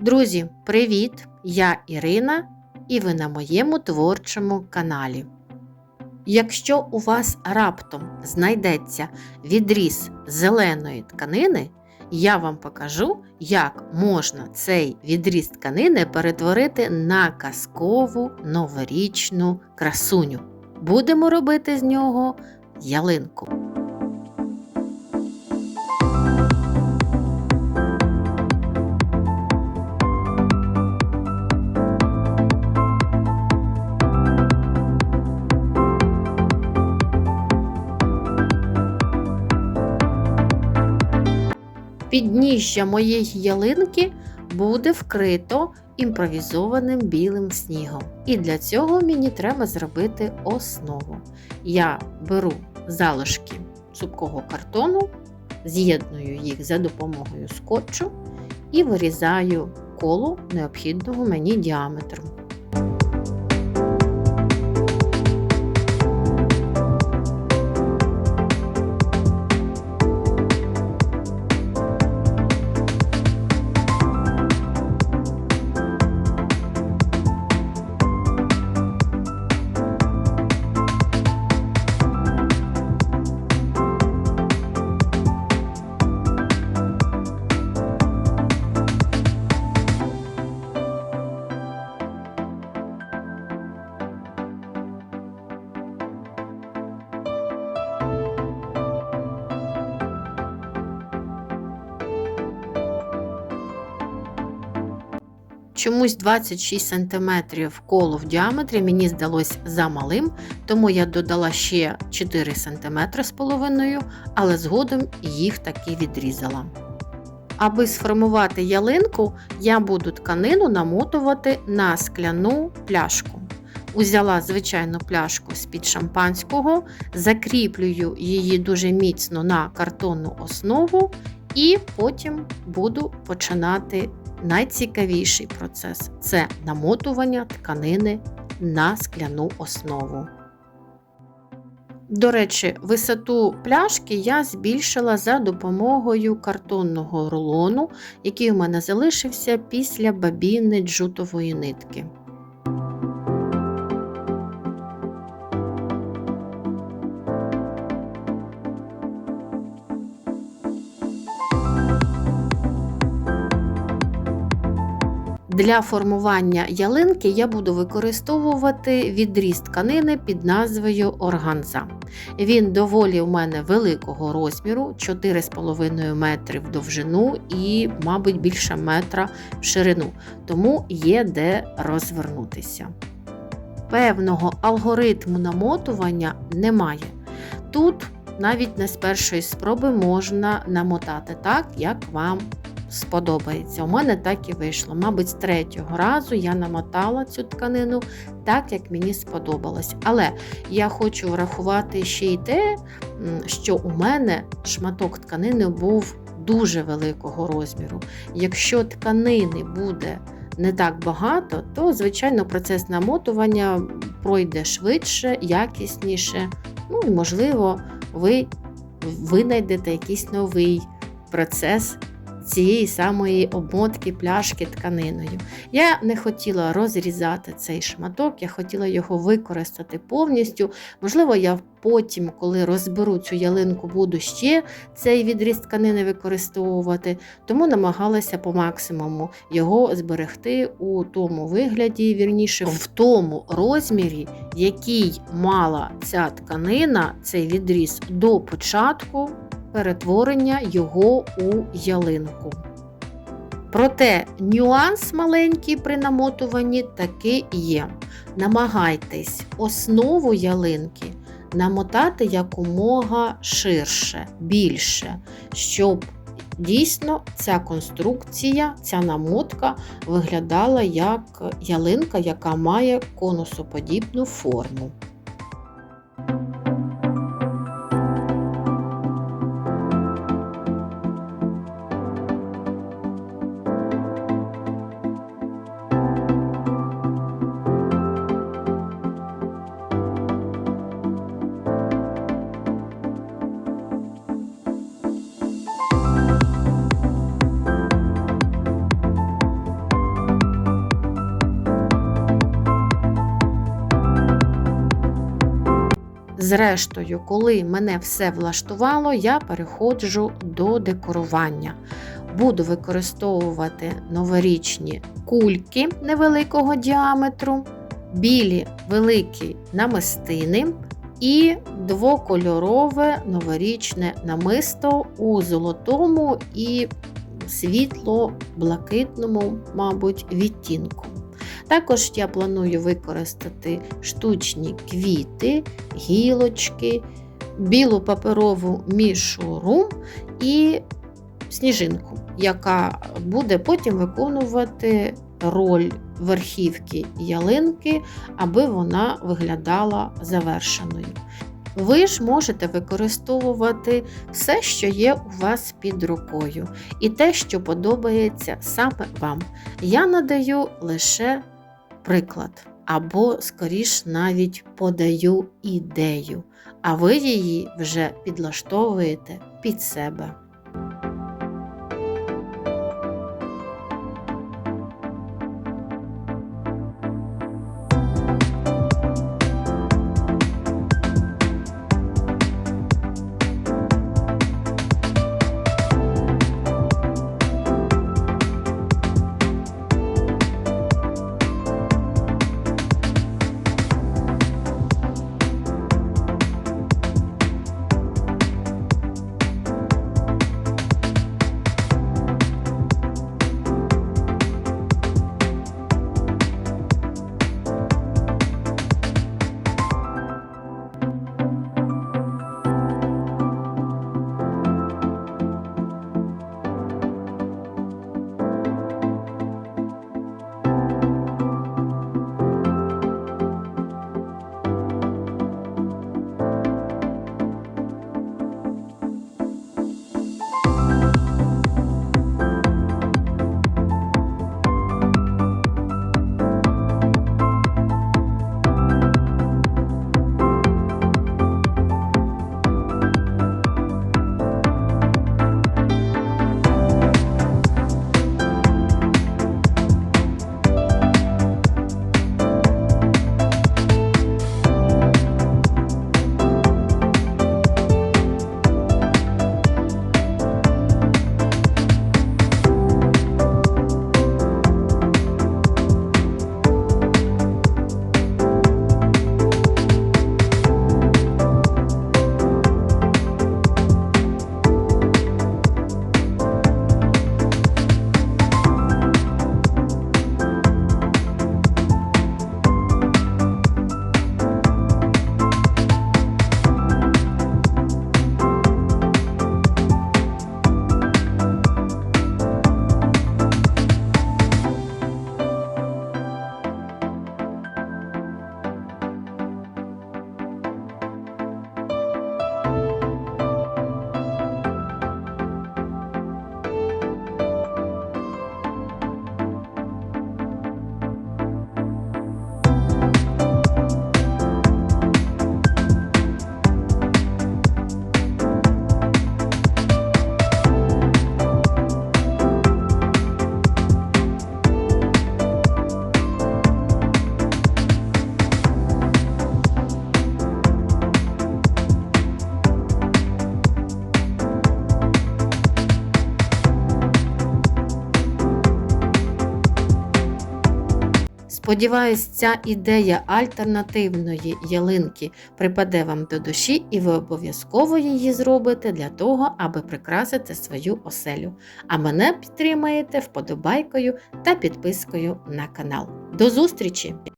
Друзі, привіт! Я Ірина і ви на моєму творчому каналі. Якщо у вас раптом знайдеться відріз зеленої тканини, я вам покажу, як можна цей відріз тканини перетворити на казкову новорічну красуню. Будемо робити з нього ялинку. Підніжжя моєї ялинки буде вкрито імпровізованим білим снігом. І для цього мені треба зробити основу. Я беру залишки цупкого картону, з'єдную їх за допомогою скотчу і вирізаю коло необхідного мені діаметру. Чомусь 26 см коло в діаметрі мені здалось замалим, тому я додала ще 4 см з половиною, але згодом їх таки відрізала. Аби сформувати ялинку, я буду тканину намотувати на скляну пляшку. Узяла звичайну пляшку з-під шампанського, закріплюю її дуже міцно на картонну основу, і потім буду починати найцікавіший процес це намотування тканини на скляну основу. До речі, висоту пляшки я збільшила за допомогою картонного рулону, який у мене залишився після бабіни джутової нитки. Для формування ялинки я буду використовувати відріз тканини під назвою органза. Він доволі у мене великого розміру, 4,5 метри в довжину і, мабуть, більше метра в ширину, тому є де розвернутися. Певного алгоритму намотування немає. Тут навіть не з першої спроби можна намотати так, як вам сподобається. У мене так і вийшло. Мабуть, з третього разу я намотала цю тканину так, як мені сподобалось. Але я хочу врахувати ще й те, що у мене шматок тканини був дуже великого розміру. Якщо тканини буде не так багато, то, звичайно, процес намотування пройде швидше, якісніше. Ну і, можливо, ви винайдете якийсь новий процес цієї самої обмотки пляшки тканиною. Я не хотіла розрізати цей шматок, я хотіла його використати повністю. Можливо, я потім, коли розберу цю ялинку, буду ще цей відріз тканини використовувати, тому намагалася по максимуму його зберегти у тому вигляді, вірніше, в тому розмірі, який мала ця тканина, цей відріз до початку перетворення його у ялинку. Проте нюанс маленький при намотуванні таки є. Намагайтесь основу ялинки намотати якомога ширше, більше, щоб дійсно ця конструкція, ця намотка виглядала як ялинка, яка має конусоподібну форму. Зрештою, коли мене все влаштувало, я переходжу до декорування. Буду використовувати новорічні кульки невеликого діаметру, білі великі намистини і двокольорове новорічне намисто у золотому і світло-блакитному, мабуть, відтінку. Також я планую використати штучні квіти, гілочки, білу паперову мішуру і сніжинку, яка буде потім виконувати роль верхівки ялинки, аби вона виглядала завершеною. Ви ж можете використовувати все, що є у вас під рукою, і те, що подобається саме вам. Я надаю лише приклад, або, скоріш, навіть подаю ідею, а ви її вже підлаштовуєте під себе. Сподіваюсь, ця ідея альтернативної ялинки припаде вам до душі, і ви обов'язково її зробите для того, аби прикрасити свою оселю. А мене підтримаєте вподобайкою та підпискою на канал. До зустрічі!